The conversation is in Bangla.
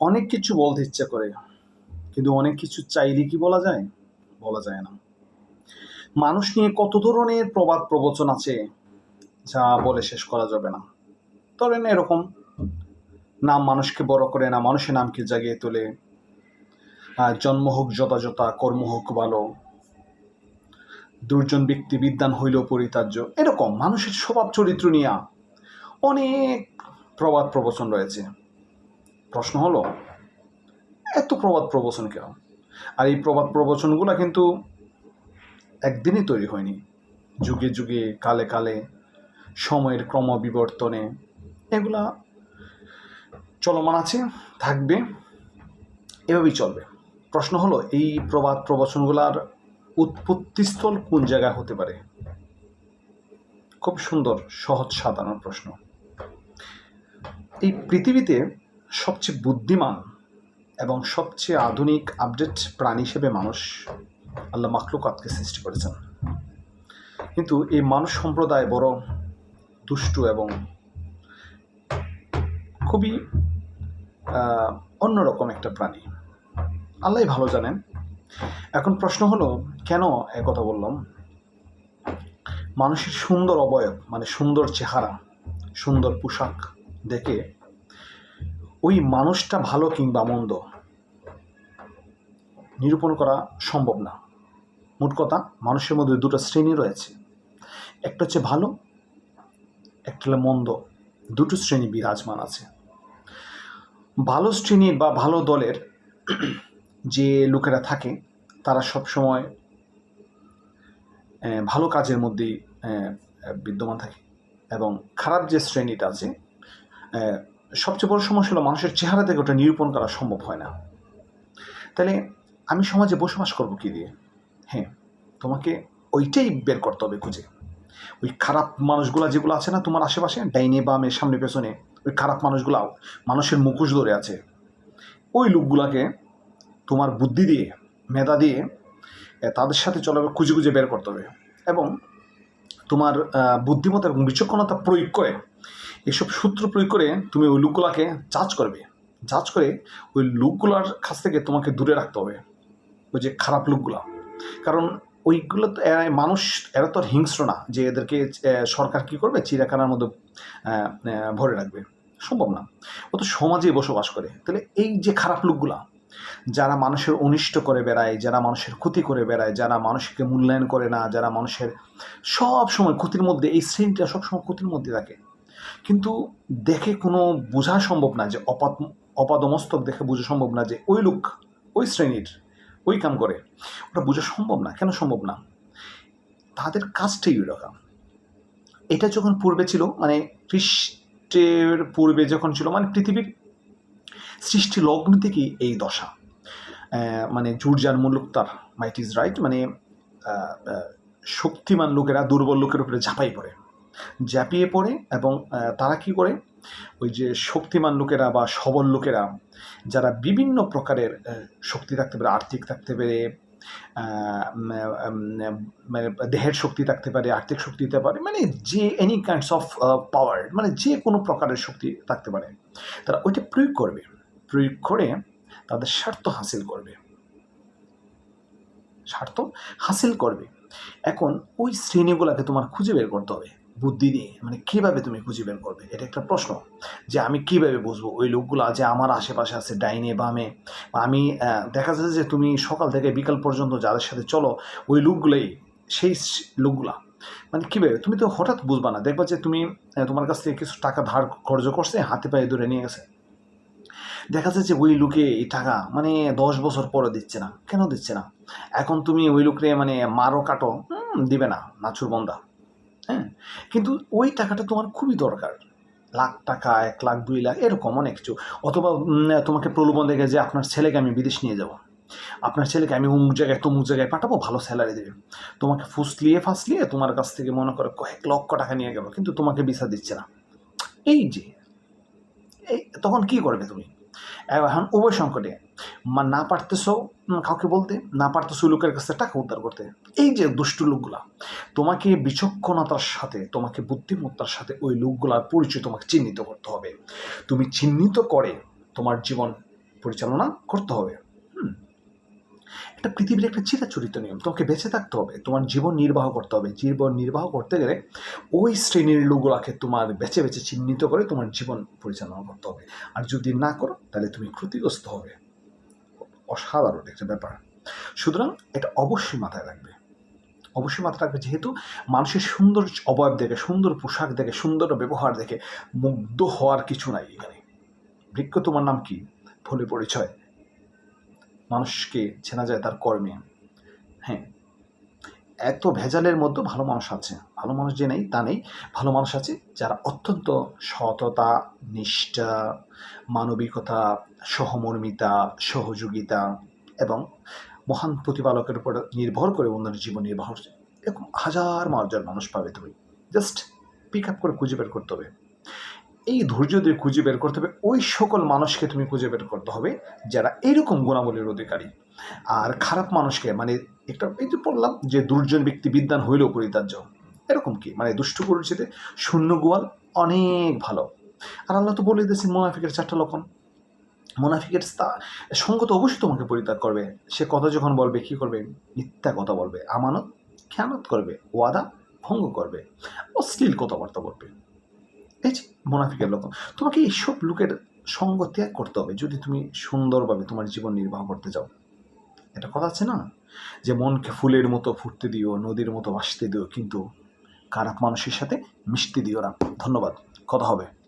অনেক কিছু বলতে ইচ্ছে করে, কিন্তু অনেক কিছু চাইলে কি বলা যায়? বলা যায় না। মানুষ নিয়ে কত ধরনের প্রবাদ প্রবচন আছে, যা বলে শেষ করা যাবে না। ধরেন এরকম, নাম মানুষকে বড় করে না, মানুষের নামকে জাগিয়ে তোলে। জন্ম হোক যথাযথা, কর্ম হোক ভালো। দুর্জন ব্যক্তি বিদ্যান হইল পরিতার্য এরকম মানুষের স্বভাব চরিত্র নিয়ে অনেক প্রবাদ প্রবচন রয়েছে। প্রশ্ন হলো, এত প্রবাদ প্রবচন কেন? আর এই প্রবাদ প্রবচনগুলো কিন্তু একদিনই তৈরি হয়নি। যুগে যুগে, কালে কালে, সময়ের ক্রম বিবর্তনে এগুলা চলমান আছে, থাকবে, এভাবেই চলবে। প্রশ্ন হলো, এই প্রবাদ প্রবচনগুলার উৎপত্তিস্থল কোন জায়গায় হতে পারে? খুব সুন্দর, সহজ, সাধারণ প্রশ্ন। এই পৃথিবীতে সবচেয়ে বুদ্ধিমান এবং সবচেয়ে আধুনিক আপডেট প্রাণী হিসেবে মানুষ আল্লাহ মাকলুকাতকে সৃষ্টি করেছেন। কিন্তু এই মানুষ সম্প্রদায় বড় দুষ্টু এবং খুবই অন্যরকম একটা প্রাণী। আল্লাহ ভালো জানেন। এখন প্রশ্ন হলো, কেন কথা বললাম? মানুষের সুন্দর অবয়ব মানে সুন্দর চেহারা, সুন্দর পোশাক দেখে ওই মানুষটা ভালো কিংবা মন্দ নিরূপণ করা সম্ভব না। মোট কথা, মানুষের মধ্যে দুটো শ্রেণি রয়েছে। একটা হচ্ছে ভালো, একটা হলো মন্দ। দুটো শ্রেণি বিরাজমান আছে। ভালো শ্রেণির বা ভালো দলের যে লোকেরা থাকে, তারা সব সময় ভালো কাজের মধ্যেই বিদ্যমান থাকে। এবং খারাপ যে শ্রেণীটা আছে সবচেয়ে বড় সমস্যা হলো মানুষের চেহারা থেকে ওটা নিরূপণ করা সম্ভব হয় না। তাহলে আমি সমাজে বসবাস করব কি দিয়ে? হ্যাঁ তোমাকে ওইটাই বের করতে হবে খুঁজে। ওই খারাপ মানুষগুলা যেগুলো আছে না তোমার আশেপাশে, ডাইনে, বামে, সামনে, পেছনে, ওই খারাপ মানুষগুলা, মানুষের মুখোশ ধরে আছে। ওই লোকগুলাকে তোমার বুদ্ধি দিয়ে, মেধা দিয়ে তাদের সাথে চলাবে খুঁজে খুঁজে বের করতে হবে। এবং তোমার বুদ্ধিমত্তা এবং বিচক্ষণতা প্রয়োগ করে এসব সূত্র প্রয়োগ করে তুমি ওই লোকগুলাকে জাজ করবে। জাজ করে ওই লোকগুলার কাছ থেকে তোমাকে দূরে রাখতে হবে, ওই যে খারাপ লোকগুলা। কারণ ওইগুলো তো মানুষ, এরা তো হিংস্র না যে এদেরকে সরকার কি করবে? চিড়াখানার মধ্যে ভরে রাখবে। সম্ভব না। ও তো সমাজে বসবাস করে। তাহলে এই যে খারাপ লোকগুলা, যারা মানুষের অনিষ্ট করে বেড়ায়, যারা মানুষের ক্ষতি করে বেড়ায়, যারা মানুষকে মূল্যায়ন করে না, যারা মানুষের সব সময় ক্ষতির মধ্যে, এই শ্রেণীটা সবসময় ক্ষতির মধ্যে থাকে। কিন্তু দেখে কোনো বোঝা সম্ভব না যে অপাত, অপাদমস্তক দেখে বোঝা সম্ভব না যে ওই লোক, ওই শ্রেণির, ওই কাম করে। ওটা বোঝা সম্ভব না, কেন সম্ভব না? তাদের কাজটাই ওই রকম এটা যখন পূর্বে ছিল মানে খ্রিস্টের পূর্বে যখন ছিল মানে পৃথিবীর সৃষ্টি লগ্ন থেকেই এই দশা। মানে জুরজার মুলুক তার মাইট ইজ রাইট মানে শক্তিমান লোকেরা, দুর্বল লোকের উপরে ঝাঁপাই পড়ে। ঝাঁপিয়ে পড়ে এবং তারা কি করে? ওই যে শক্তিমান লোকেরা বা সবল লোকেরা, যারা বিভিন্ন প্রকারের শক্তি থাকতে পারে, আর্থিক থাকতে পারে মানে দেহের শক্তি থাকতে পারে, আর্থিক শক্তি দিতে পারে মানে যে এনি কাইন্ডস অফ পাওয়ার মানে যে কোনো প্রকারের শক্তি থাকতে পারে, তারা ওইটা প্রয়োগ করবে। প্রয়োগ করে তাদের স্বার্থ হাসিল করবে। স্বার্থ হাসিল করবে। এখন ওই শ্রেণীগুলোকে তোমার খুঁজে বের করতে হবে। বুদ্ধি দিয়ে মানে কীভাবে তুমি খুঁজে বের করবে? এটা একটা প্রশ্ন যে আমি কীভাবে বুঝব? ওই লোকগুলো যে আমার আশেপাশে আছে, ডাইনে বামে, বা আমি দেখা যাচ্ছে যে তুমি সকাল থেকে বিকাল পর্যন্ত যাদের সাথে চলো, ওই লোকগুলোই, সেই লোকগুলা মানে কীভাবে? তুমি তো হঠাৎ বুঝবা না। দেখবা যে তুমি তোমার কাছ থেকে কিছু টাকা ধার খরচ করছে, হাতে পায়ে ধরে নিয়ে গেছে। দেখা যাচ্ছে যে ওই লোকে এই টাকা মানে দশ বছর পরে দিচ্ছে না। কেন দিচ্ছে না? এখন তুমি ওই লোকরে মানে মারো কাটো দিবে না, নাচুর বন্দা। কিন্তু ওই টাকাটা তোমার খুবই দরকার। লাখ টাকা, এক লাখ, দুই লাখ, এরকম অনেক কিছু। অথবা তোমাকে প্রলোভন দেখে যে আপনার ছেলেকে আমি বিদেশ নিয়ে যাব। আপনার ছেলেকে আমি অমুক জায়গায়, তমুক জায়গায় পাঠাবো, ভালো স্যালারি দেবে। তোমাকে ফুসলিয়ে ফাসলিয়ে তোমার কাছ থেকে মনে করে কয়েক লক্ষ টাকা নিয়ে গেল, কিন্তু তোমাকে ভিসা দিচ্ছে না। এই যে, এই, তখন কি করবে তুমি? এখন উভয় সংকটে। না পারতেছো কাউকে বলতে, না পারতেছো লোকের কাছে টাকা উদ্ধার করতে। এই যে দুষ্ট লোকগুলা, তোমাকে বিচক্ষণতার সাথে, তোমাকে বুদ্ধিমত্তার সাথে ওই লোকগুলার পরিচয় তোমাকে চিহ্নিত করতে হবে। তুমি চিহ্নিত করে তোমার জীবন পরিচালনা করতে হবে। এটা পৃথিবীর একটা চিরাচরিত নিয়ম, তোমাকে বেঁচে থাকতে হবে, তোমার জীবন নির্বাহ করতে হবে। জীবন নির্বাহ করতে গেলে ওই শ্রেণির লোকগুলাকে তোমার বেছে বেছে চিহ্নিত করে তোমার জীবন পরিচালনা করতে হবে। আর যদি না করো, তাহলে তুমি ক্ষতিগ্রস্ত হবে। অসাধারণ একটা ব্যাপার। সুতরাং এটা অবশ্যই মাথায় রাখবে। অবশ্যই মাথায় রাখবে যেহেতু মানুষের সুন্দর অবয়ব দেখে, সুন্দর পোশাক দেখে, সুন্দর ব্যবহার দেখে মুগ্ধ হওয়ার কিছু নাই এখানে। বৃক্ষ তোমার নাম কি? ভুলে পরিচয় মানুষকে চেনা যায় তার কর্মে। হ্যাঁ এত ভেজালের মধ্যে ভালো মানুষ আছে। ভালো মানুষ যে নেই, তা নেই। ভালো মানুষ আছে যারা অত্যন্ত সততা, নিষ্ঠা, মানবিকতা, সহমর্মিতা, সহযোগিতা এবং মহান প্রতিপালকের উপর নির্ভর করে অন্যের জীবন নির্বাহ এরকম হাজার হাজার মানুষ পাবে তুমি। জাস্ট পিক আপ করে খুঁজে বের করতে হবে। এই ধৈর্য দিয়ে খুঁজে বের করতে হবে। ওই সকল মানুষকে তুমি খুঁজে বের করতে হবে যারা এইরকম গুণাবলীর অধিকারী। আর খারাপ মানুষকে মানে একটা এই যে বললাম যে দুর্জন ব্যক্তি বিদ্যান হইলেও পরিত্যাজ্য। এরকম কি? মানে দুষ্ট পরিচিতে শূন্য গোয়াল অনেক ভালো। আর আল্লাহ তো বলে দিয়েছেন, মোনাফিকের চারটা লক্ষণ। মোনাফিকের সঙ্গ তো অবশ্যই তোমাকে পরিত্যাগ করবে। সে কথা যখন বলবে, কি করবে? মিথ্যা কথা বলবে। আমানত খেয়ানত করবে। ওয়াদা ভঙ্গ করবে। অশ্লীল কথাবার্তা বলবে। যে মোনাফিকের লক্ষণ তোমাকে এইসব লোকের সঙ্গ ত্যাগ করতে হবে যদি তুমি সুন্দরভাবে তোমার জীবন নির্বাহ করতে যাও এটা কথা আছে না? যে মনকে ফুলের মতো ফুটতে দিও, নদীর মতো ভাসতে দিও, কিন্তু খারাপ মানুষের সাথে মিশতে দিও না। ধন্যবাদ। কথা হবে।